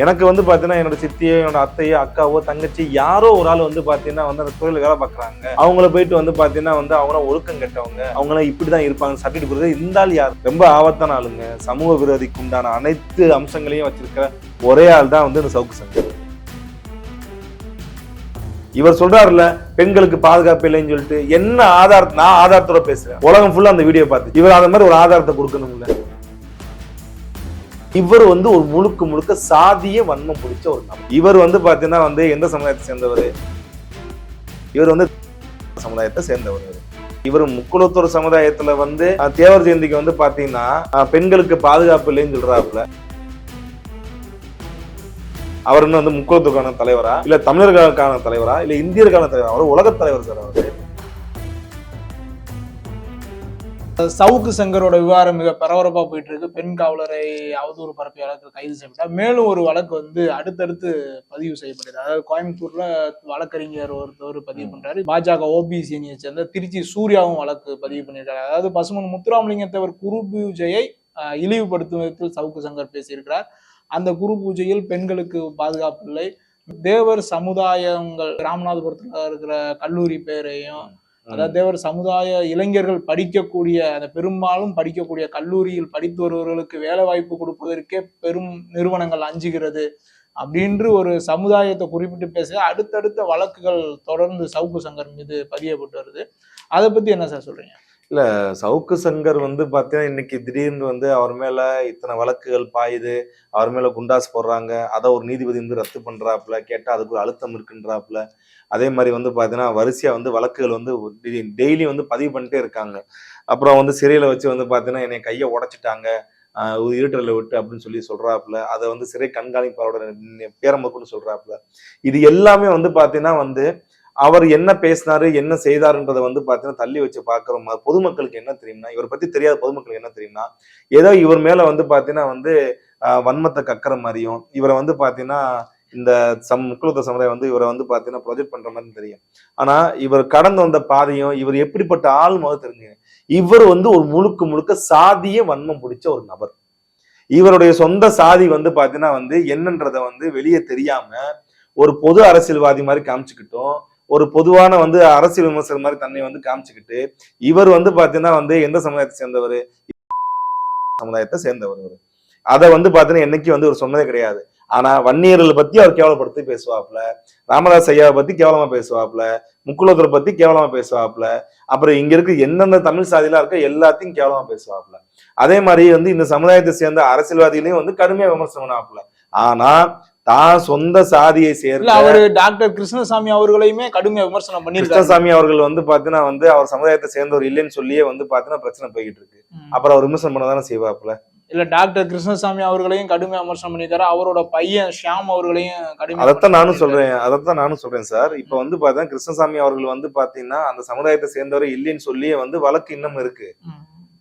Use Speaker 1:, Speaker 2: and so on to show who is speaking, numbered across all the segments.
Speaker 1: எனக்கு வந்து பாத்தீங்கன்னா என்னோட சித்தியோ என்னோட அத்தையோ அக்காவோ தங்கச்சி யாரோ ஒரு ஆள் வந்து பாத்தீங்கன்னா வந்து அந்த தொழில் வேலை பார்க்கறாங்க அவங்கள போயிட்டு வந்து பாத்தீங்கன்னா வந்து அவங்களாம் ஒழுக்கம் கெட்டவங்க. அவங்களாம் இப்படிதான் இருப்பாங்க சர்டிஃபிகேட் கொடுக்குறது. இந்த ஆள் யார்? ரொம்ப ஆபத்தான ஆளுங்க. சமூக விரோதிக்கு உண்டான அனைத்து அம்சங்களையும் வச்சிருக்கிற ஒரே ஆள் தான் வந்து இந்த சவுக்கு சங்கர். இவர் சொல்றாருல பெண்களுக்கு பாதுகாப்பு இல்லைன்னு சொல்லிட்டு என்ன ஆதார நான் ஆதாரத்தோட பேசுறேன். உலகம் ஃபுல்லா அந்த வீடியோ பார்த்து இவர் அந்த மாதிரி ஒரு ஆதாரத்தை கொடுக்கணும்ல. இவர் வந்து ஒரு முழுக்க முழுக்க சாதிய வன்மம் பிடிச்ச ஒரு நபர். இவர் வந்து பார்த்தீங்கன்னா வந்து எந்த சமுதாயத்தை சேர்ந்தவர்? இவர் வந்து சமுதாயத்தை சேர்ந்தவர். இவர் முக்குளத்தூர் சமுதாயத்துல வந்து தேவர் ஜெயந்திக்கு வந்து பாத்தீங்கன்னா பெண்களுக்கு பாதுகாப்பு இல்லைன்னு சொல்றாப்புல. அவர் வந்து முக்குளத்துக்கான தலைவரா? இல்ல தமிழர்களுக்கான தலைவரா? இல்ல இந்தியருக்கான தலைவரா? அவர் உலக தலைவர் சார் அவர்.
Speaker 2: சவுக்கு சங்கரோட விவகாரம் மிக பரபரப்பா போயிட்டு இருக்கு பெண் காவலரை அவதூறு பரப்பிய வழக்கு கைது செய்யப்பட்டார். மேலும் ஒரு வழக்கு வந்து அடுத்தடுத்து பதிவு செய்யப்படுது. அதாவது கோயம்புத்தூர்ல வழக்கறிஞர் ஒருத்தவர் பதிவு பண்றாரு. பாஜக ஓபிசி அணியை சேர்ந்த திருச்சி சூர்யாவும் வழக்கு பதிவு பண்ணியிருக்காரு. அதாவது பசுமன் முத்துராமலிங்கத்தவர் குரு பூஜையை இழிவுபடுத்தும் விதத்தில் சவுக்கு சங்கர் பேசியிருக்கிறார். அந்த குரு பூஜையில் பெண்களுக்கு பாதுகாப்பு இல்லை. தேவர் சமுதாயங்கள் ராமநாதபுரத்துல இருக்கிற கல்லூரி பேரையும் அதாவது தேவர் சமுதாய இளைஞர்கள் படிக்கக்கூடிய அந்த பெரும்பாலும் படிக்கக்கூடிய கல்லூரியில் படித்து வருபவர்களுக்கு வேலை வாய்ப்பு கொடுப்பதற்கே பெரும் நிறுவனங்கள் அஞ்சுகிறது அப்படின்று ஒரு சமுதாயத்தை குறிப்பிட்டு பேச அடுத்தடுத்த வழக்குகள் தொடர்ந்து சவுக்கு சங்கர் மீது பதியப்பட்டு வருது. அதை பத்தி என்ன சார் சொல்றீங்க?
Speaker 1: இல்லை சவுக்கு சங்கர் வந்து பார்த்தீங்கன்னா இன்னைக்கு திடீர்னு வந்து அவர் மேலே இத்தனை வழக்குகள் பாயுது அவர் மேலே குண்டாஸ் போடுறாங்க அதை ஒரு நீதிபதி வந்து ரத்து பண்ணுறாப்புல கேட்டால் அதுக்கு ஒரு அழுத்தம் இருக்குன்றாப்புல. அதே மாதிரி வந்து பார்த்தீங்கன்னா வரிசையாக வந்து வழக்குகள் வந்து டெய்லி வந்து பதிவு பண்ணிட்டே இருக்காங்க. அப்புறம் வந்து சிறையில் வச்சு வந்து பார்த்தீங்கன்னா என்னை கையை உடைச்சிட்டாங்க ஒரு இருட்டரில் விட்டு அப்படின்னு சொல்லி சொல்கிறாப்புல அதை வந்து சிறை கண்காணிப்பாளரோட பேரம்புக்குன்னு சொல்கிறாப்புல இது எல்லாமே வந்து பார்த்தீங்கன்னா வந்து அவர் என்ன பேசினாரு என்ன செய்தாருன்றதை வந்து பார்த்தீங்கன்னா தள்ளி வச்சு பார்க்குறோம் பொதுமக்களுக்கு என்ன தெரியும்னா இவரை பத்தி தெரியாத பொதுமக்களுக்கு என்ன தெரியும்னா ஏதோ இவர் மேல வந்து பார்த்தீங்கன்னா வந்து ஆஹ் வன்மத்தை கக்கிற மாதிரியும் இவரை வந்து பார்த்தீங்கன்னா இந்த சம் முக்குலத்த சமுதாயம் வந்து இவரை வந்து பார்த்தீங்கன்னா ப்ரொஜெக்ட் பண்ற மாதிரி தெரியும். ஆனா இவர் கடந்து வந்த பாதையும் இவர் எப்படிப்பட்ட ஆள் முதல் தெரிஞ்சுங்க இவர் வந்து ஒரு முழுக்க முழுக்க சாதிய வன்மம் பிடிச்ச ஒரு நபர். இவருடைய சொந்த சாதி வந்து பார்த்தீங்கன்னா வந்து என்னன்றதை வந்து வெளியே தெரியாம ஒரு பொது அரசியல்வாதி மாதிரி காமிச்சுக்கிட்டோம் ஒரு பொதுவான வந்து அரசியல் விமர்சகர் மாதிரி தன்னை வந்து காமிச்சுக்கிட்டு இவர் வந்து பாத்தீங்கன்னா வந்து எந்த சமுதாயத்தை சேர்ந்தவர்? சமுதாயத்தை சேர்ந்தவர் இவரு. அதை வந்து பாத்தீங்கன்னா என்னைக்கு வந்து ஒரு சொன்னதே கிடையாது. ஆனா வன்னியர்களை பத்தி அவர் கேவலப்படுத்தி பேசுவாப்ல ராமதாஸ் ஐயாவை பத்தி கேவலமா பேசுவாப்ல முக்குலத்தரை பத்தி கேவலமா பேசுவாப்ல அப்புறம் இங்க இருக்க எந்தெந்த தமிழ் சாதியெல்லாம் இருக்க எல்லாத்தையும் கேவலமா பேசுவாப்ல அதே மாதிரி வந்து இந்த சமுதாயத்தை சேர்ந்த அரசியல்வாதிகளையும் வந்து கடுமையா விமர்சனம் பண்ணாப்புல. ஆனா தான் சொந்த சாதியை சேர்ந்த
Speaker 2: அவரு டாக்டர் கிருஷ்ணசாமி அவர்களையுமே கடுமையா விமர்சனம் பண்ணியிருக்காரு.
Speaker 1: கிருஷ்ணசாமி அவர்கள் வந்து பாத்தீங்கன்னா வந்து அவர் சமுதாயத்தை சேர்ந்தவர் இல்லைன்னு சொல்லியே வந்து பாத்தீங்கன்னா பிரச்சனை போய்கிட்டு இருக்கு. அப்புறம் அவர் விமர்சனம் பண்ணதானே செய்வாப்புல?
Speaker 2: இல்ல டாக்டர் கிருஷ்ணசாமி அவர்களையும் கடுமையா விமர்சனம் பண்ணியிருக்காரு. அவரோட பையன் ஷியாம் அவர்களையும் கடுமையா
Speaker 1: அதைத்தான் நானும் சொல்றேன். அதைத்தான் நானும் சொல்றேன் சார். இப்ப வந்து பாத்தீங்கன்னா கிருஷ்ணசாமி அவர்கள் வந்து பாத்தீங்கன்னா அந்த சமுதாயத்தை சேர்ந்தவர் இல்லைன்னு சொல்லியே வந்து வழக்கு இன்னும் இருக்கு.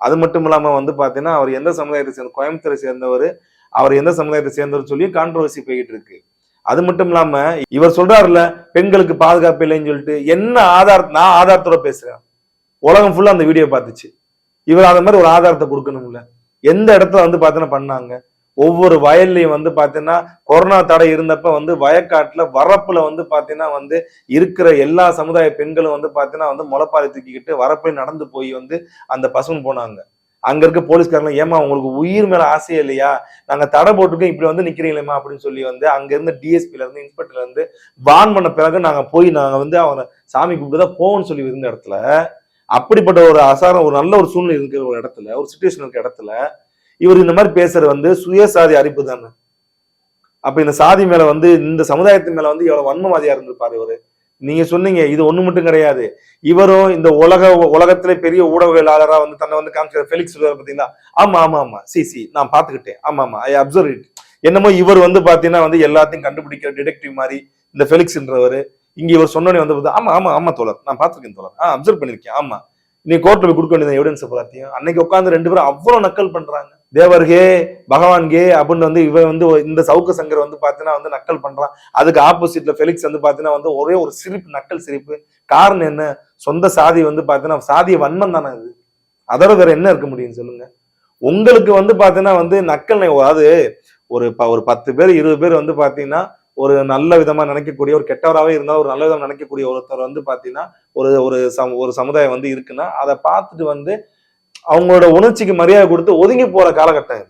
Speaker 1: அது மட்டும் இல்லாம வந்து பாத்தீங்கன்னா அவர் எந்த சமுதாயத்தை சேர்ந்த கோயம்புத்தூரை சேர்ந்தவர் அவர் எந்த சமுதாயத்தை சேர்ந்தவர் சொல்லி கான்ட்ரவர்சி போய்கிட்டு இருக்கு அது மட்டும் இல்லாம இவர் சொல்றாருல பெண்களுக்கு பாதுகாப்பு இல்லைன்னு சொல்லிட்டு என்ன ஆதார நான் ஆதாரத்தோட பேசுறேன். உலகம் ஃபுல்லா அந்த வீடியோ பார்த்துச்சு. இவர் அந்த மாதிரி ஒரு ஆதாரத்தை கொடுக்கணும்ல. எந்த இடத்துல வந்து பாத்தீங்கன்னா பண்ணாங்க? ஒவ்வொரு வயல்லையும் வந்து பாத்தீங்கன்னா கொரோனா தடை இருந்தப்ப வந்து வயக்காட்டுல வரப்புல வந்து பாத்தீங்கன்னா வந்து இருக்கிற எல்லா சமுதாய பெண்களும் வந்து பாத்தீங்கன்னா வந்து முளைப்பாரி தூக்கிக்கிட்டு வரப்புல நடந்து போய் வந்து அந்த பசுன்னு போனாங்க. அங்க இருக்க போலீஸ்காரங்க ஏமா உங்களுக்கு உயிர் மேல ஆசையே இல்லையா? நாங்க தடை போட்டுருக்கோம் இப்படி வந்து நிக்கிறீங்களேமா அப்படின்னு சொல்லி வந்து அங்க இருந்த டிஎஸ்பில இருந்து இன்ஸ்பெக்டர்ல இருந்து வான் பண்ண பிறகு நாங்க போய் நாங்க வந்து அவனை சாமி கும்பிட்டுதான் போவோம்னு சொல்லி இருந்த இடத்துல அப்படிப்பட்ட ஒரு அசாரம் ஒரு நல்ல ஒரு சூழ்நிலை இருக்கிற ஒரு இடத்துல ஒரு சுச்சுவேஷன் இருக்க இடத்துல இவர் இந்த மாதிரி பேசுறது வந்து சுயசாதி அறிப்பு தானே. அப்ப இந்த சாதி மேல வந்து இந்த சமுதாயத்தின் மேல வந்து எவ்வளவு வன்மவாதியா இருந்திருப்பாரு இவரு? நீங்க சொன்னீங்க இது ஒண்ணு மட்டும் கிடையாது. இவரும் இந்த உலக உலகத்திலே பெரிய ஊடகவியலாளரா வந்து தன்னை வந்து காமிச்சார் ஃபெலிக்ஸ் பாத்தீங்கன்னா ஆமா ஆமா ஆமா. சி சி நான் பாத்துக்கிட்டேன் ஆமா ஆமா. ஐ அப்சர்வ் இட் என்னமோ இவர் வந்து பாத்தீங்கன்னா வந்து எல்லாத்தையும் கண்டுபிடிக்கிற டிடெக்டிவ் மாதிரி இந்த ஃபெலிக்ஸ்ன்றவர் இங்க இவர் சொன்னோடனே வந்து ஆமா ஆமா ஆமா தோழர். நான் பாத்துருக்கேன் தோழர். ஆ அப்சர்வ் பண்ணிருக்கேன் ஆமா. நீ கோர்ட்ல போய் கொடுக்க வேண்டியது எவிடன்ஸ் எல்லாத்தையும் அன்னைக்கு உட்காந்து ரெண்டு பேரும் அவ்வளவு நக்கல் பண்றாங்க. தேவர்கே பகவான்கே அப்படின்னு வந்து இவன் வந்து இந்த சவுக்கு சங்கர் வந்து பார்த்தீங்கன்னா வந்து நக்கல் பண்றான். அதுக்கு ஆப்போசிட்ல ஃபெலிக்ஸ் வந்து பார்த்தீங்கன்னா வந்து ஒரே ஒரு சிரிப்பு நக்கல் சிரிப்பு. காரணம் என்ன? சொந்த சாதி வந்து பார்த்தீங்கன்னா சாதிய வன்மம் தானே அது. அதோட வேற என்ன இருக்க முடியும் சொல்லுங்க. உங்களுக்கு வந்து பார்த்தீங்கன்னா வந்து நக்கல் அதாவது ஒரு ப ஒரு பத்து பேர் இருபது பேர் வந்து பார்த்தீங்கன்னா ஒரு நல்ல விதமா நினைக்கக்கூடிய ஒரு கெட்டவராகவே இருந்தால் ஒரு நல்ல விதமாக நினைக்கக்கூடிய ஒருத்தர் வந்து பார்த்தீங்கன்னா ஒரு ஒரு சம ஒரு சமுதாயம் வந்து இருக்குன்னா அதை பார்த்துட்டு வந்து அவங்களோட உணர்ச்சிக்கு மரியாதை கொடுத்து ஒதுங்கி போற காலகட்டம் இது.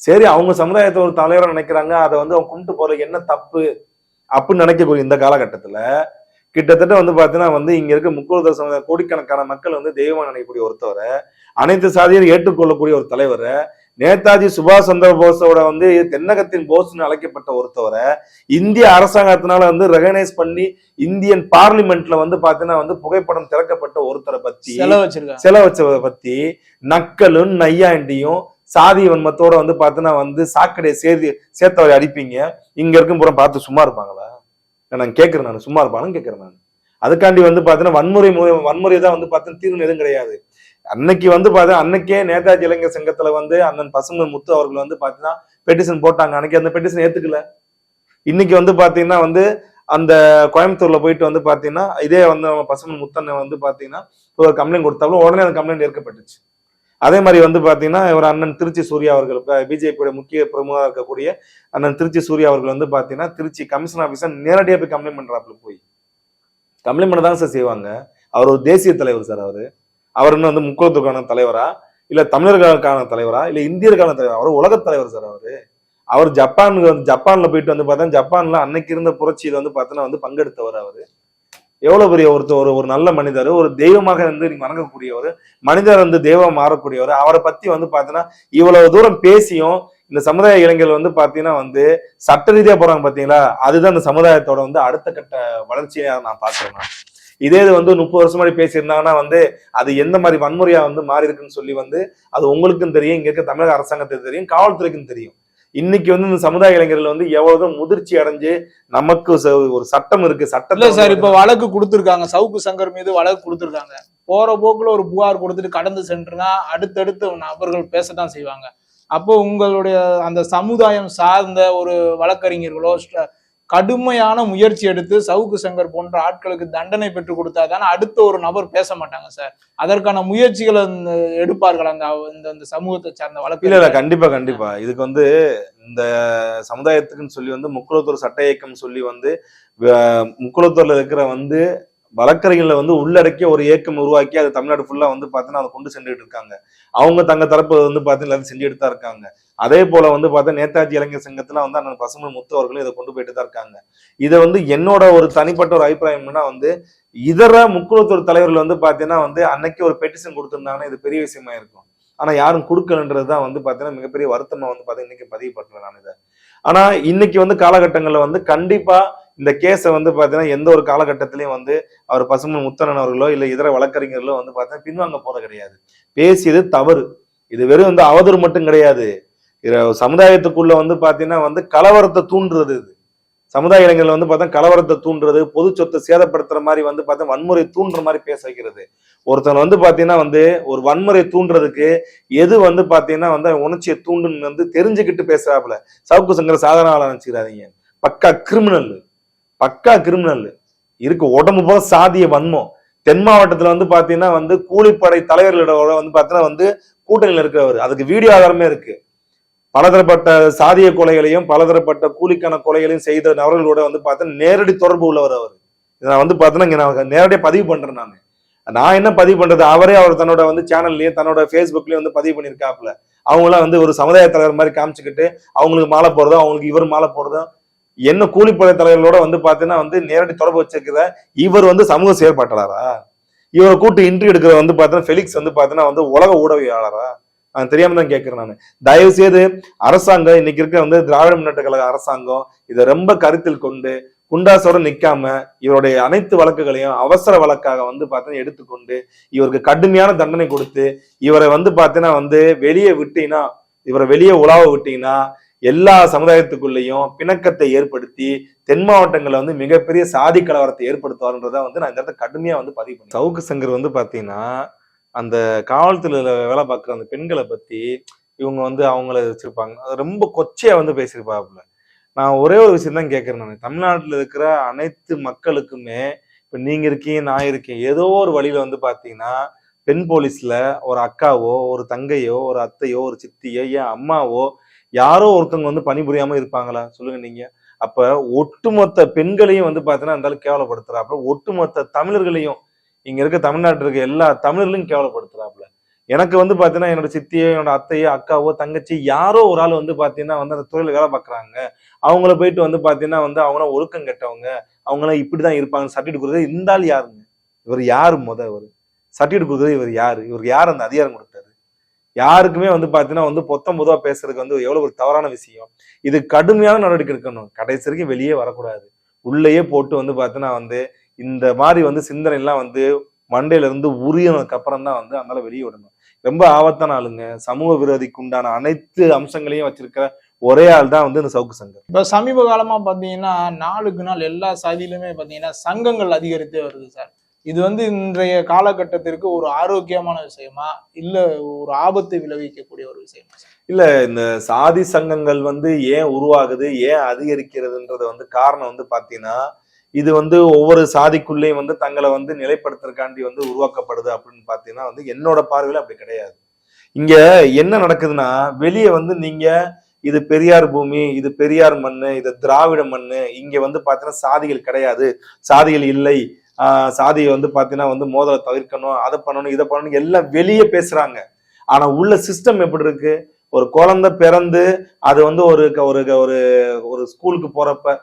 Speaker 1: சரி அவங்க சமுதாயத்தை ஒரு தலைவராக நினைக்கிறாங்க. அதை வந்து அவங்க கும்பிட்டு போறது என்ன தப்பு அப்படின்னு நினைக்கக்கூடிய இந்த காலகட்டத்துல கிட்டத்தட்ட வந்து பாத்தீங்கன்னா வந்து இங்க இருக்க முக்கிய சமுதாய கோடிக்கணக்கான மக்கள் வந்து தெய்வமா நினைக்கக்கூடிய ஒருத்தவரை அனைத்து சாதியரும் ஏற்றுக்கொள்ளக்கூடிய ஒரு தலைவரை நேதாஜி சுபாஷ் சந்திர போஸோட வந்து தென்னகத்தின் போஸ்னு அழைக்கப்பட்ட ஒருத்தவரை இந்திய அரசாங்கத்தினால வந்து ரெகனைஸ் பண்ணி இந்தியன் பார்லிமெண்ட்ல வந்து பாத்தீங்கன்னா வந்து புகைப்படம் திறக்கப்பட்ட ஒருத்தரை பத்தி
Speaker 2: செலவு
Speaker 1: வச்சதை பத்தி நக்கலும் நையாண்டியும் சாதி வன்மத்தோட வந்து பார்த்தீங்கன்னா வந்து சாக்கடையை சேர்த்து சேர்த்தவரை அடிப்பீங்க. இங்க இருக்கும் புறம் பார்த்து சும்மா இருப்பாங்களா? நான் கேட்கிறேன் நான் சும்மா இருப்பானுன்னு கேட்கிறேன் நான். அதுக்காண்டி வந்து பார்த்தீங்கன்னா வன்முறை வன்முறை தான் வந்து பார்த்தீங்கன்னா தீர்வு எதுவும் கிடையாது. அன்னைக்கு வந்து பார்த்தா அன்னைக்கே நேதாஜி இளைஞர் சங்கத்துல வந்து அண்ணன் பசுமன் முத்து அவர்கள் வந்து பார்த்தீங்கன்னா பெட்டிஷன் போட்டாங்க. அன்னைக்கு அந்த பெட்டிஷன் ஏத்துக்கல. இன்னைக்கு வந்து பாத்தீங்கன்னா வந்து அந்த கோயம்புத்தூர்ல போயிட்டு வந்து பாத்தீங்கன்னா இதே வந்து நம்ம பசுமன் முத்தண்ணன் வந்து பாத்தீங்கன்னா ஒரு கம்ப்ளைண்ட் கொடுத்தாலும் உடனே அந்த கம்ப்ளைண்ட் ஏற்கப்பட்டுச்சு. அதே மாதிரி வந்து பாத்தீங்கன்னா இவர் அண்ணன் திருச்சி சூர்யா அவர்கள் பிஜேபியோட முக்கிய பிரமுகராக இருக்கக்கூடிய அண்ணன் திருச்சி சூர்யா அவர்கள் வந்து பாத்தீங்கன்னா திருச்சி கமிஷன் ஆஃபீஸர் நேரடியாக போய் கம்ப்ளைண்ட் பண்றாப்புல போய். கம்ப்ளைண்ட் பண்ண தான் சார் செய்வாங்க. அவர் ஒரு தேசிய தலைவர் சார் அவரு. அவர் இன்னும் வந்து முக்கியத்துவக்கான தலைவரா? இல்ல தமிழர்களுக்கான தலைவரா? இல்ல இந்தியருக்கான தலைவரா? அவர் உலகத் தலைவர் சார் அவரு. அவர் ஜப்பானுக்கு வந்து ஜப்பான்ல போயிட்டு வந்து பார்த்தா ஜப்பான்ல அன்னைக்கு இருந்த புரட்சியில வந்து பார்த்தோன்னா வந்து பங்கெடுத்தவர் அவரு. எவ்வளவு பெரிய ஒருத்தர் ஒரு ஒரு நல்ல மனிதர். ஒரு தெய்வமாக இருந்து நீங்க வணங்கக்கூடியவர். மனிதர் வந்து தெய்வம் மாறக்கூடியவர். அவரை பத்தி வந்து பாத்தீங்கன்னா இவ்வளவு தூரம் பேசியும் இந்த சமுதாய இளைஞர்கள் வந்து பாத்தீங்கன்னா வந்து சட்ட ரீதியா போறாங்க பாத்தீங்களா அதுதான் இந்த சமுதாயத்தோட வந்து அடுத்த கட்ட வளர்ச்சியா நான் பாக்குறேன் இதே இது வந்து முப்பது வருஷம் முன்னாடி பேசியிருந்தாங்கன்னா வந்து அது எந்த மாதிரி வன்முறையா வந்து மாறி இருக்குன்னு சொல்லி வந்து அது உங்களுக்கும் தெரியும் இங்க இருக்க தமிழக அரசாங்கத்துக்கு தெரியும் காவல்துறைக்கும் தெரியும். இன்னைக்கு வந்து இந்த சமுதாய இளைஞர்கள் வந்து எவ்வளவு முதிர்ச்சி அடைஞ்சு நமக்கு ஒரு சட்டம் இருக்கு சட்டத்தை
Speaker 2: சார் இப்ப வழக்கு கொடுத்திருக்காங்க. சவுக்கு சங்கர் மீது வழக்கு கொடுத்திருக்காங்க. போற போக்குல ஒரு புகார் கொடுத்துட்டு கடந்து சென்றுனா அடுத்தடுத்து நபர்கள் பேசத்தான் செய்வாங்க. அப்போ உங்களுடைய அந்த சமுதாயம் சார்ந்த ஒரு வழக்கறிஞர்களோ கடுமையான முயற்சி எடுத்து சவுக்கு சங்கர் போன்ற ஆட்களுக்கு தண்டனை பெற்று கொடுத்தாதான் அடுத்த ஒரு நபர் பேச மாட்டாங்க சார். அதற்கான முயற்சிகளை எடுப்பார்கள் அந்த இந்த சமூகத்தை சார்ந்த
Speaker 1: வழக்கு இல்ல கண்டிப்பா கண்டிப்பா. இதுக்கு வந்து இந்த சமுதாயத்துக்குன்னு சொல்லி வந்து முக்குளத்தூர் சட்ட இயக்கம் சொல்லி வந்து வ- முக்குளத்தூர்ல இருக்கிற வந்து வழக்கறிஞர்களை வந்து உள்ளடக்கிய ஒரு இயக்கம் உருவாக்கி அது தமிழ்நாடு ஃபுல்லா வந்து பார்த்தீங்கன்னா அதை கொண்டு சென்றுட்டு இருக்காங்க. அவங்க தங்க தரப்பு வந்து பார்த்தீங்கன்னா எல்லாரும் செஞ்சுட்டு தான் இருக்காங்க. அதே போல வந்து பார்த்தா நேதாஜி இளைஞர் சங்கத்துல வந்து அண்ணன் பசுமல் முத்து அவர்களும் இதை கொண்டு போயிட்டு தான் இருக்காங்க. இதை வந்து என்னோட ஒரு தனிப்பட்ட ஒரு அபிப்பிராயம்னா வந்து இதர முக்குளத்தூர் தலைவர்கள் வந்து பார்த்தீங்கன்னா வந்து அன்னைக்கு ஒரு பெட்டிஷன் கொடுத்துருந்தாங்கன்னா இது பெரிய விஷயமா இருக்கும். ஆனா யாரும் கொடுக்கலன்றது தான் வந்து பார்த்தீங்கன்னா மிகப்பெரிய வருத்தமா வந்து பார்த்தீங்கன்னா இன்னைக்கு பதிவு பண்றேன் நான் இதை. ஆனா இன்னைக்கு வந்து காலகட்டங்களில் வந்து கண்டிப்பா இந்த கேஸை வந்து பார்த்தீங்கன்னா எந்த ஒரு காலகட்டத்திலையும் வந்து அவர் பசுமன் முத்தனன் அவர்களோ இல்லை இதர வழக்கறிஞர்களோ வந்து பார்த்தீங்கன்னா பின்வாங்க போற கிடையாது. பேசியது தவறு. இது வெறும் வந்து அவதூறு மட்டும் கிடையாது. சமுதாயத்துக்குள்ள வந்து பார்த்தீங்கன்னா வந்து கலவரத்தை தூண்டுறது இது. சமுதாய இளைஞர்கள் வந்து பார்த்தா கலவரத்தை தூண்டுறது பொது சொத்தை சேதப்படுத்துற மாதிரி வந்து பார்த்தா வன்முறை தூண்டுற மாதிரி பேச வைக்கிறது. ஒருத்தன் வந்து பார்த்தீங்கன்னா வந்து ஒரு வன்முறை தூண்டுறதுக்கு எது வந்து பார்த்தீங்கன்னா வந்து உணர்ச்சியை தூண்டுன்னு வந்து தெரிஞ்சுக்கிட்டு பேசுறாப்புல. சவுக்கு சங்கர சாதாரண ஆளா பக்கா கிரிமினல். பக்கா கிரிமினல் இருக்கு உடம்பு போல சாதிய வன்மம். தென் மாவட்டத்துல வந்து பாத்தீங்கன்னா வந்து கூலிப்படை தலைவர்களோட வந்து பாத்தீங்கன்னா வந்து கூட்டணியில் இருக்கிறவர். அதுக்கு வீடியோ ஆதாரமே இருக்கு. பலதரப்பட்ட சாதிய கொலைகளையும் பலதரப்பட்ட கூலிக்கான கொலைகளையும் செய்த நபர்களோட வந்து பார்த்தீங்கன்னா நேரடி தொடர்பு உள்ளவர் அவர். இதை நான் வந்து பார்த்தீங்கன்னா இங்க நான் நேரடியாக பதிவு பண்றேன் நான். நான் என்ன பதிவு பண்றது? அவரே அவர் தன்னோட வந்து சேனல்லையும் தன்னோட ஃபேஸ்புக்லயும் வந்து பதிவு பண்ணியிருக்காப்புல. அவங்களாம் வந்து ஒரு சமுதாய தலைவர் மாதிரி காமிச்சுக்கிட்டு அவங்களுக்கு மாலை போடுறதோ அவங்களுக்கு இவர் மாலை போடுறதோ என்ன கூலிப்படை தலைவர்களோட வந்து பாத்தீங்கன்னா வந்து நேரடி தொடர்பு வச்சிருக்கிற இவர் வந்து சமூக செயற்பாட்டாளரா? இவரை கூட்டு இன்டர்வியூ எடுக்கிற வந்து பார்த்தீங்கன்னா ஃபெலிக்ஸ் வந்து பாத்தீங்கன்னா வந்து உலக ஊடகவியாளரா நான் தெரியாம தான் கேட்கிறேன் நான். தயவு செய்து அரசாங்கம் இன்னைக்கு இருக்க வந்து திராவிட முன்னேற்ற கழக அரசாங்கம் இதை ரொம்ப கருத்தில் கொண்டு குண்டாசோட நிக்காம இவருடைய அனைத்து வழக்குகளையும் அவசர வழக்காக வந்து பார்த்தீங்கன்னா எடுத்துக்கொண்டு இவருக்கு கடுமையான தண்டனை கொடுத்து இவரை வந்து பார்த்தீங்கன்னா வந்து வெளியே விட்டீங்கன்னா இவரை வெளியே உலாவ விட்டீங்கன்னா எல்லா சமுதாயத்துக்குள்ளேயும் பிணக்கத்தை ஏற்படுத்தி தென் மாவட்டங்களில் வந்து மிகப்பெரிய சாதி கலவரத்தை ஏற்படுத்துவார்ன்றதை வந்து நான் இந்த இடத்துல கடுமையாக வந்து பதிவு பண்ணி சவுக்கு சங்கர் வந்து பார்த்தீங்கன்னா அந்த காவல்துறையில் வேலை பார்க்குற அந்த பெண்களை பற்றி இவங்க வந்து அவங்கள வச்சிருப்பாங்க. அது ரொம்ப கொச்சையாக வந்து பேசியிருப்பாப்புல. நான் ஒரே ஒரு விஷயம் தான் கேட்குறேன் நான். தமிழ்நாட்டில் இருக்கிற அனைத்து மக்களுக்குமே இப்போ நீங்கள் இருக்கீங்க நான் இருக்கேன் ஏதோ ஒரு வழியில் வந்து பார்த்தீங்கன்னா பெண் போலீஸில் ஒரு அக்காவோ ஒரு தங்கையோ ஒரு அத்தையோ ஒரு சித்தியோ ஏன் அம்மாவோ யாரோ ஒருத்தவங்க வந்து பணிபுரியாம இருப்பாங்களா? சொல்லுங்க நீங்க. அப்ப ஒட்டுமொத்த பெண்களையும் வந்து பாத்தீங்கன்னா அந்த ஆளு கேவலப்படுத்துறாப்புல. ஒட்டுமொத்த தமிழர்களையும் இங்க இருக்க தமிழ்நாட்டில் இருக்க எல்லா தமிழர்களையும் கேவலப்படுத்துறாப்புல. எனக்கு வந்து பாத்தீங்கன்னா என்னோட சித்தியோ என்னோட அத்தையோ அக்காவோ தங்கச்சி யாரோ ஒரு ஆள் வந்து பாத்தீங்கன்னா வந்து அந்த துறையில வேலை பார்க்கறாங்க அவங்கள போயிட்டு வந்து பாத்தீங்கன்னா வந்து அவங்களாம் ஒழுக்கம் கெட்டவங்க. அவங்களாம் இப்படிதான் இருப்பாங்க சர்டிஃபிகேட் கொடுக்குறது இந்த ஆள் யாருங்க? இவர் யாரு முத இவர்? சர்டிஃபிகேட் கொடுக்குறது இவர் யாரு? இவருக்கு யார் அந்த அதிகாரம் கொடுத்தாரு யாருக்குமே வந்து பாத்தீங்கன்னா வந்து பொத்தம் பொதுவா பேசுறதுக்கு வந்து எவ்வளவு ஒரு தவறான விஷயம். இது கடுமையான நடவடிக்கை எடுக்கணும். கடைசி வரைக்கும் வெளியே வரக்கூடாது. உள்ளேயே போட்டு வந்து பாத்தீங்கன்னா வந்து இந்த மாதிரி வந்து சிந்தனை எல்லாம் வந்து மண்டையில இருந்து உரியனதுக்கு அப்புறம் தான் வந்து அதனால வெளியே விடணும். ரொம்ப ஆபத்தான ஆளுங்க. சமூக விரோதிக்கு உண்டான அனைத்து அம்சங்களையும் வச்சிருக்கிற ஒரே ஆள் தான் வந்து இந்த சவுக்கு சங்கம்
Speaker 2: இப்போ சமீப காலமா பாத்தீங்கன்னா நாளுக்கு நாள் எல்லா சாதியிலுமே பாத்தீங்கன்னா சங்கங்கள் அதிகரித்தே வருது சார். இது வந்து இன்றைய காலகட்டத்திற்கு ஒரு ஆரோக்கியமான விஷயமா? இல்ல ஒரு ஆபத்தை விளைவிக்கக்கூடிய ஒரு விஷயமா?
Speaker 1: இல்ல இந்த சாதி சங்கங்கள் வந்து ஏன் உருவாகுது ஏன் அதிகரிக்கிறதுன்றத வந்து காரணம் வந்து பாத்தீங்கன்னா இது வந்து ஒவ்வொரு சாதிக்குள்ளேயும் வந்து தங்களை வந்து நிலைப்படுத்துறக்காண்டி வந்து உருவாக்கப்படுது அப்படின்னு பாத்தீங்கன்னா வந்து என்னோட பார்வையில அப்படி கிடையாது. இங்க என்ன நடக்குதுன்னா வெளியே வந்து நீங்க இது பெரியார் பூமி இது பெரியார் மண்ணு இது திராவிட மண்ணு இங்க வந்து பாத்தீங்கன்னா சாதிகள் கிடையாது. சாதிகள் இல்லை. சாதியை வந்து பார்த்தீங்கன்னா வந்து மோதலை தவிர்க்கணும் அதை பண்ணணும் இதை பண்ணணும் எல்லாம் வெளியே பேசுகிறாங்க ஆனால் உள்ள சிஸ்டம் எப்படி இருக்கு? ஒரு குழந்தை பிறந்து அது வந்து ஒரு ஒரு ஒரு ஒரு ஸ்கூலுக்கு போகிறப்ப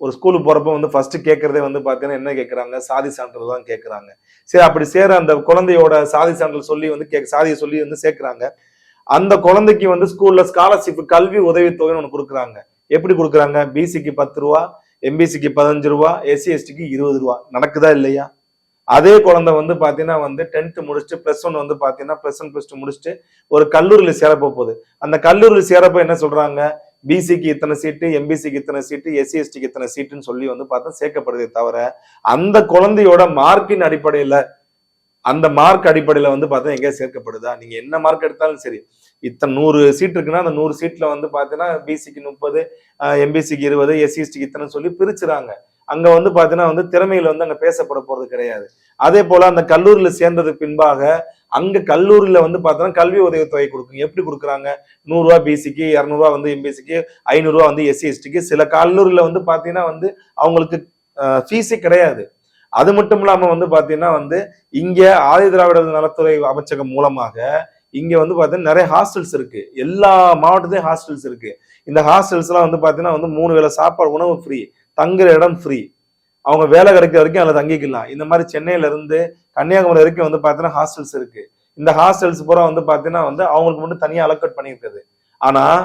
Speaker 1: ஒரு ஸ்கூலுக்கு போகிறப்ப வந்து ஃபர்ஸ்ட் கேட்குறதே வந்து பார்த்தீங்கன்னா என்ன கேட்குறாங்க சாதி சான்றிதழ் தான் கேட்குறாங்க சரி அப்படி சேர அந்த குழந்தையோட சாதி சான்றிதழ் சொல்லி வந்து கே சாதியை சொல்லி வந்து சேர்க்குறாங்க. அந்த குழந்தைக்கு வந்து ஸ்கூலில் ஸ்காலர்ஷிப் கல்வி உதவித்தொகைன்னு ஒன்று கொடுக்குறாங்க. எப்படி கொடுக்குறாங்க? பிசிக்கு பத்து ரூபா எம்பிசிக்கு பதினஞ்சு ரூபா எஸ்சி எஸ்டிக்கு இருபது ரூபா. நடக்குதா இல்லையா? அதே குழந்தை வந்து பார்த்தீங்கன்னா வந்து டென்த்து முடிச்சுட்டு ப்ளஸ் ஒன் வந்து பார்த்தீங்கன்னா ப்ளஸ் ஒன் ப்ளஸ் டூ முடிச்சுட்டு ஒரு கல்லூரியில் சேரப்போ போகுது. அந்த கல்லூரியில் சேரப்போ என்ன சொல்கிறாங்க பிசிக்கு இத்தனை சீட்டு எம்பிசிக்கு இத்தனை சீட்டு எஸ்சி எஸ்டிக்கு இத்தனை சீட்டுன்னு சொல்லி வந்து பார்த்தா சேர்க்கப்படுதே தவிர அந்த குழந்தையோட மார்க்கின் அடிப்படையில் அந்த மார்க் அடிப்படையில் வந்து பார்த்தா எங்கேயா சேர்க்கப்படுதா? நீங்கள் என்ன மார்க் எடுத்தாலும் சரி. இத்தனை நூறு சீட் இருக்குன்னா அந்த நூறு சீட்ல வந்து பாத்தீங்கன்னா பிசிக்கு முப்பது எம்பிசிக்கு இருபது எஸ்சிஎஸ்டிக்கு இத்தனை சொல்லி பிரிச்சுறாங்க. அங்க வந்து பாத்தீங்கன்னா வந்து திறமையில வந்து அங்க பேசப்பட போறது கிடையாது. அதே போல அந்த கல்லூரியில சேர்ந்தது பின்பாக அங்க கல்லூரியில வந்து பாத்தீங்கன்னா கல்வி உதவித்தொகை கொடுக்கும். எப்படி கொடுக்குறாங்க? நூறுரூவா பிசிக்கு இரநூறுவா வந்து எம்பிசிக்கு ஐநூறுரூவா வந்து எஸ்சி எஸ்டிக்கு சில கல்லூரியில வந்து பாத்தீங்கன்னா வந்து அவங்களுக்கு ஃபீஸே கிடையாது. அது மட்டும் இல்லாம வந்து பாத்தீங்கன்னா வந்து இங்க ஆதி திராவிடர் நலத்துறை அமைச்சகம் மூலமாக இங்கே வந்து பார்த்தீங்கன்னா நிறைய ஹாஸ்டல்ஸ் இருக்குது எல்லா மாவட்டத்திலயும் ஹாஸ்டல்ஸ் இருக்குது இந்த ஹாஸ்டல்ஸ்லாம் வந்து பார்த்தீங்கன்னா வந்து மூணு வேளை சாப்பாடு உணவு ஃப்ரீ தங்குற இடம் ஃப்ரீ அவங்க வேலை கிடைக்கிற வரைக்கும் அதில் தங்கிக்கலாம். இந்த மாதிரி சென்னையிலேருந்து கன்னியாகுமரி வரைக்கும் வந்து பார்த்தீங்கன்னா ஹாஸ்டல்ஸ் இருக்குது இந்த ஹாஸ்டல்ஸ் பூரா வந்து பார்த்தீங்கன்னா வந்து அவங்களுக்கு மட்டும் தனியாக அலோகேட் பண்ணியிருக்குது ஆனால்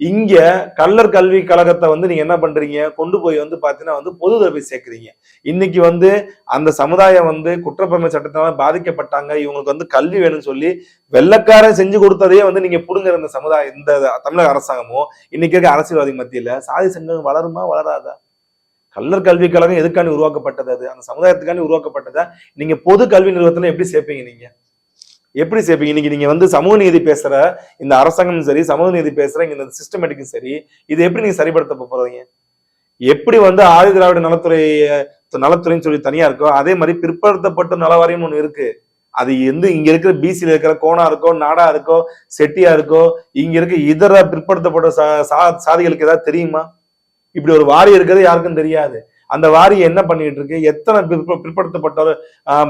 Speaker 1: இங்க கல்லர் கல்வி கழகத்தை வந்து நீங்க என்ன பண்றீங்க? கொண்டு போய் வந்து பாத்தீங்கன்னா வந்து பொது போய் சேர்க்குறீங்க. இன்னைக்கு வந்து அந்த சமுதாயம் வந்து குற்றப்பரமை சட்டத்தினால பாதிக்கப்பட்டாங்க. இவங்களுக்கு வந்து கல்வி வேணும்னு சொல்லி வெள்ளக்காரன் செஞ்சு கொடுத்ததையே வந்து நீங்க புடுங்குற இந்த சமுதாயம் இந்த தமிழக அரசாங்கமும் இன்னைக்கு இருக்க அரசியல்வாதி மத்தியில சாதி சங்கம் வளருமா வளராதா? கள்ளர் கல்வி கழகம் எதுக்காண்டி உருவாக்கப்பட்டது அது? அந்த சமுதாயத்துக்காண்டி உருவாக்கப்பட்டதா? நீங்க பொது கல்வி நிறுவனத்துல எப்படி சேர்ப்பீங்க நீங்க? எப்படி சேர்ப்பீங்க இன்னைக்கு நீங்க வந்து சமூக நீதி பேசுற இந்த அரசாங்கம் சரி சமூக நீதி பேசுற இந்த சிஸ்டமேட்டிக்கும் சரி இது எப்படி நீங்க சரிப்படுத்த போறீங்க? எப்படி வந்து ஆதி திராவிட நலத்துறை நலத்துறைன்னு சொல்லி தனியா இருக்கோ அதே மாதிரி பிற்படுத்தப்பட்ட நலவாரியம் ஒண்ணு இருக்கு. அது வந்து இங்க இருக்கிற பிசியில இருக்கிற கோணா இருக்கோ நாடா இருக்கோ செட்டியா இருக்கோ இங்க இருக்க இதர பிற்படுத்தப்பட்ட சா- சா- சாதிகளுக்கு ஏதாவது தெரியுமா? இப்படி ஒரு வாரியம் இருக்கிறது யாருக்கும் தெரியாது. அந்த வாரியம் என்ன பண்ணிட்டு இருக்கு எத்தனை பிற்ப- பிற்படுத்தப்பட்ட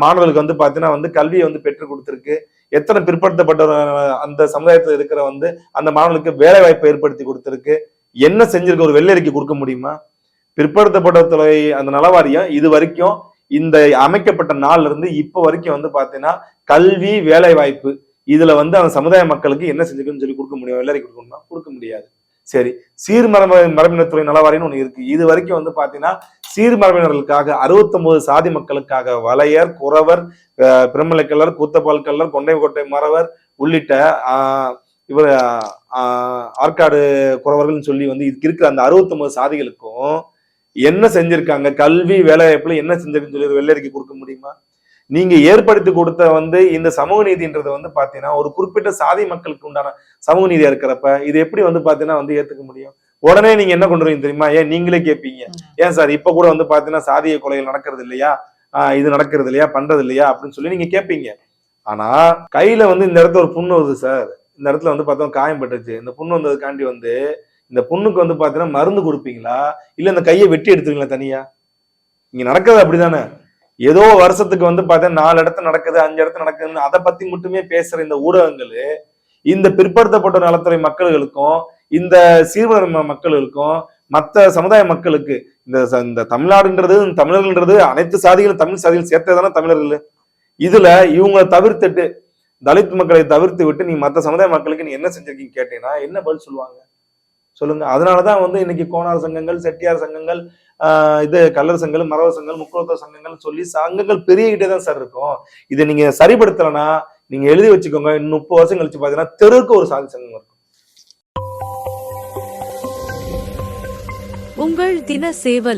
Speaker 1: மாணவர்களுக்கு வந்து பார்த்தீங்கன்னா வந்து கல்வியை வந்து பெற்றுக் கொடுத்துருக்கு. எத்தனை பிற்படுத்தப்பட்டவர் அந்த சமுதாயத்தில் இருக்கிற வந்து அந்த மாணவர்களுக்கு வேலை வாய்ப்பை ஏற்படுத்தி கொடுத்துருக்கு. என்ன செஞ்சிருக்க? ஒரு வெள்ளரிக்கை கொடுக்க முடியுமா? பிற்படுத்தப்பட்ட துறை அந்த நலவாரியம் இது வரைக்கும் இந்த அமைக்கப்பட்ட நாள்ல இருந்து இப்ப வரைக்கும் வந்து பாத்தீங்கன்னா கல்வி வேலை வாய்ப்பு இதுல வந்து அந்த சமுதாய மக்களுக்கு என்ன செஞ்சுக்கணும்னு சொல்லி கொடுக்க முடியும்? வெள்ளரிக்கை கொடுக்கணுமா கொடுக்க முடியாது. சரி சீர்மரப மரபினத்துறை நலவாரின்னு ஒண்ணு இருக்கு. இது வரைக்கும் வந்து பாத்தீங்கன்னா சீர்மரபினர்களுக்காக 69 சாதி மக்களுக்காக வலையர் குறவர் அஹ், கல்லர் கூத்தப்பால் கல்லர் கொண்டை கோட்டை மறவர் உள்ளிட்ட இவர் ஆற்காடு குறவர்கள்னு சொல்லி வந்து இதுக்கு இருக்கிற அந்த 69 சாதிகளுக்கும் என்ன செஞ்சிருக்காங்க? கல்வி வேலைவாய்ப்புல என்ன செஞ்சிருக்குன்னு சொல்லி ஒரு வெள்ளரிக்கை கொடுக்க முடியுமா? நீங்க ஏற்படுத்தி கொடுத்த வந்து இந்த சமூக நீதின்றது வந்து பாத்தீங்கன்னா ஒரு குறிப்பிட்ட சாதி மக்களுக்கு உண்டான சமூக நீதியா இருக்கிறப்ப இது எப்படி வந்து பாத்தீங்கன்னா வந்து ஏத்துக்க முடியும்? உடனே நீங்க என்ன கொண்டு வரீங்க தெரியுமா? ஏன் நீங்களே கேட்பீங்க ஏன் சார் இப்ப கூட வந்து பாத்தீங்கன்னா சாதிய கொலைகள் நடக்கிறது இல்லையா? ஆஹ் இது நடக்கிறது இல்லையா? பண்றது இல்லையா? அப்படின்னு சொல்லி நீங்க கேட்பீங்க ஆனா கையில வந்து இந்த இடத்துல ஒரு புண்ணு வருது சார். இந்த இடத்துல வந்து பார்த்தோம் காயம் பட்டுச்சு. இந்த புண்ணு வந்ததுக்காண்டி வந்து இந்த புண்ணுக்கு வந்து பார்த்தீங்கன்னா மருந்து கொடுப்பீங்களா? இல்ல இந்த கையை வெட்டி எடுத்துருங்களா தனியா? இங்க நடக்கிறது அப்படிதானே. ஏதோ வருஷத்துக்கு வந்து பார்த்தா நாலு இடத்துல நடக்குது அஞ்சு இடத்துல நடக்குதுன்னு அதை பத்தி மட்டுமே பேசுற இந்த ஊடகங்கள் இந்த பிற்படுத்தப்பட்ட நலத்துறை மக்களுக்கும் இந்த சீர்வர மக்களுக்கும் மற்ற சமுதாய மக்களுக்கு இந்த ச- இந்த தமிழ்நாடுன்றது இந்த தமிழர்கள்ன்றது அனைத்து சாதிகளும் தமிழ் சாதிகள் சேர்த்ததானே தமிழர்கள் இதுல இவங்களை தவிர்த்துட்டு தலித் மக்களை தவிர்த்து விட்டு நீ மற்ற சமுதாய மக்களுக்கு நீ என்ன செஞ்சிருக்கீங்க கேட்டீங்கன்னா என்ன பதில் சொல்லுவாங்க? சொல்லுங்க. அதனாலதான் வந்து இன்னைக்கு கோணார் சங்கங்கள் செட்டியார் சங்கங்கள் இது கல்லர் சங்கங்கள் மரவர் சங்கங்கள் முக்குளத்தோர் சங்கங்கள் சொல்லி சங்கங்கள் பெருகிட்டே தான் சார் இருக்கும். இதை நீங்க சரிபடுத்தலைன்னா நீங்க எழுதி வச்சுக்கோங்க இன்னும் முப்பது வருஷம் கழிச்சு பாத்தீங்கன்னா தெருக்கு ஒரு சாதி சங்கம் இருக்கும்.
Speaker 3: உங்கள் தின சேவல்